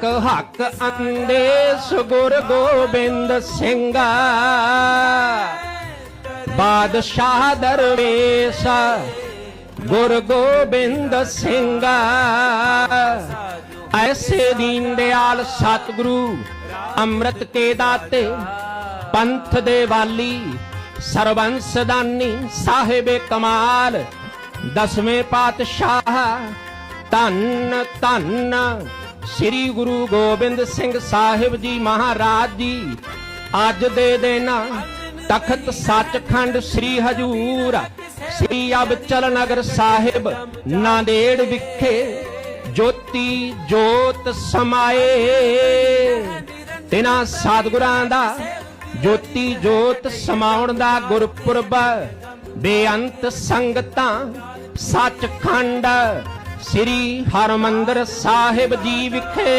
ਹੱਕ ਹੱਕ ਅੰਦੇਸ ਗੁਰ ਗੋਬਿੰਦ ਸਿੰਘ। ਬਾਦਸ਼ਾਹ ਦਰਵੇਸ਼, ਗੁਰ ਗੋਬਿੰਦ ਸਿੰਘ। ਐਸੇ ਦੀਨ ਦਿਆਲ ਸਤਿਗੁਰੂ ਅੰਮ੍ਰਿਤ ਕੇ ਦਾਤੇ, ਪੰਥ ਦੇ ਵਾਲੀ ਸਰਬੰਸ ਦਾਨੀ ਸਾਹਿਬੇ ਕਮਾਲ। ਦਸਵੇਂ ਪਾਤਸ਼ਾਹ ਧੰਨ ਧੰਨ ਸ੍ਰੀ ਗੁਰੂ ਗੋਬਿੰਦ ਸਿੰਘ ਸਾਹਿਬ ਜੀ ਮਹਾਰਾਜ ਜੀ, ਅੱਜ ਦੇ ਦਿਨ ਤਖਤ ਸੱਚਖੰਡ ਸ੍ਰੀ ਹਜੂਰ, ਸ੍ਰੀ ਅਬਚਲ ਨਗਰ ਸਾਹਿਬ, ਨਾਂਦੇੜ ਵਿਖੇ ਜੋਤੀ ਜੋਤ ਸਮਾਏ। ਤਿਨਾ ਸਤਿਗੁਰਾਂ ਦਾ ਜੋਤੀ ਜੋਤ ਸਮਾਉਣ ਦਾ ਗੁਰਪੁਰਬ, ਬੇਅੰਤ ਸੰਗਤਾਂ ਸੱਚਖੰਡ ਸ੍ਰੀ ਹਰਮੰਦਰ ਸਾਹਿਬ ਜੀ ਵਿਖੇ।